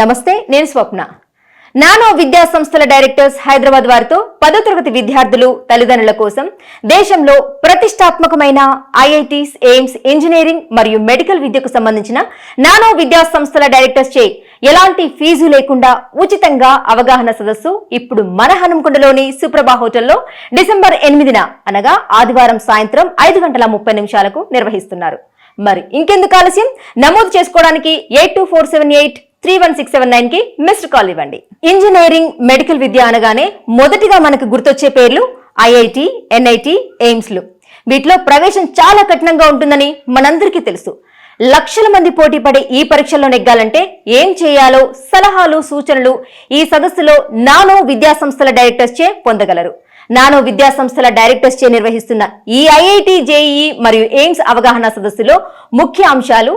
నమస్తే నేను స్వప్న. నానో విద్యా సంస్థల డైరెక్టర్స్ హైదరాబాద్ వారితో పదో తరగతి విద్యార్థులు తల్లిదండ్రుల కోసం దేశంలో ప్రతిష్టాత్మకమైన ఐఐటీస్ ఎయిమ్స్ ఇంజనీరింగ్ మరియు మెడికల్ విద్యకు సంబంధించిన నానో విద్యా సంస్థల డైరెక్టర్స్ చే ఎలాంటి ఫీజు లేకుండా ఉచితంగా అవగాహన సదస్సు ఇప్పుడు మన హనుమకొండలోని సుప్రభా హోటల్లో డిసెంబర్ ఎనిమిదిన అనగా ఆదివారం సాయంత్రం ఐదు గంటల ముప్పై నిమిషాలకు నిర్వహిస్తున్నారు. మరి ఇంకెందుకు ఆలస్యం? నమోదు చేసుకోవడానికి eight two four seven eight three one six seven నైన్కి మిస్డ్ కాల్ ఇవ్వండి. ఇంజనీరింగ్ మెడికల్ విద్య అనగానే మొదటిగా మనకు గుర్తొచ్చే పేర్లు ఐఐటి ఎన్ఐటి ఎయిమ్స్లు. వీటిలో ప్రవేశం చాలా కఠినంగా ఉంటుందని మనందరికీ తెలుసు. లక్షల మంది పోటీ పడే ఈ పరీక్షల్లో నెగ్గాలంటే ఏం చేయాలో సలహాలు సూచనలు ఈ సదస్సులో నానో విద్యా సంస్థల డైరెక్టర్స్ చే పొందగలరు. నానో విద్యా సంస్థల డైరెక్టర్స్ చే నిర్వహిస్తున్న ఈ ఐఐటి జేఈఈ మరియు ఎయిమ్స్ అవగాహన సదస్సులో ముఖ్య అంశాలు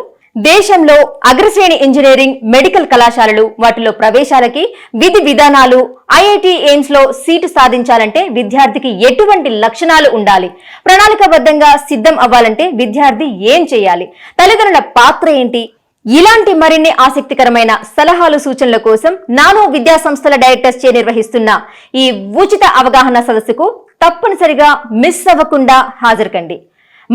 దేశంలో అగ్రశ్రేణి ఇంజనీరింగ్ మెడికల్ కళాశాలలు వాటిలో ప్రవేశాలకి విధి విధానాలు ఐఐటి ఎయిమ్స్లో సీటు సాధించాలంటే విద్యార్థికి ఎటువంటి లక్షణాలు ఉండాలి? ప్రణాళికాబద్ధంగా సిద్ధం అవ్వాలంటే విద్యార్థి ఏం చేయాలి? తల్లిదండ్రుల పాత్ర ఏంటి? ఇలాంటి మరిన్ని ఆసక్తికరమైన సలహాలు సూచనల కోసం నానో విద్యా సంస్థల డైరెక్టర్స్ చే నిర్వహిస్తున్న ఈ ఉచిత అవగాహన సదస్సుకు తప్పనిసరిగా మిస్ అవ్వకుండా హాజరుకండి.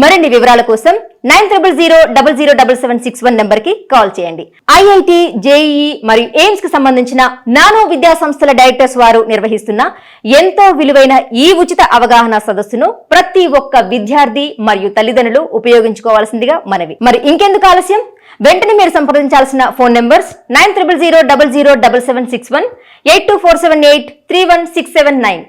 మరిన్ని వివరాల కోసం nine triple zero double zero double seven six one నెంబర్కి కాల్ చేయండి. ఐఐటి జేఈఈ మరియు ఎయిమ్స్కి సంబంధించిన నానో విద్యా సంస్థల డైరెక్టర్స్ వారు నిర్వహిస్తున్న ఎంతో విలువైన ఈ ఉచిత అవగాహన సదస్సును ప్రతి ఒక్క విద్యార్థి మరియు తల్లిదండ్రులు ఉపయోగించుకోవాల్సిందిగా మనవి. మరి ఇంకెందుకు ఆలస్యం? వెంటనే మీరు సంప్రదించాల్సిన phone numbers nine triple zero double zero double seven six one eight two four seven eight three one six seven nine.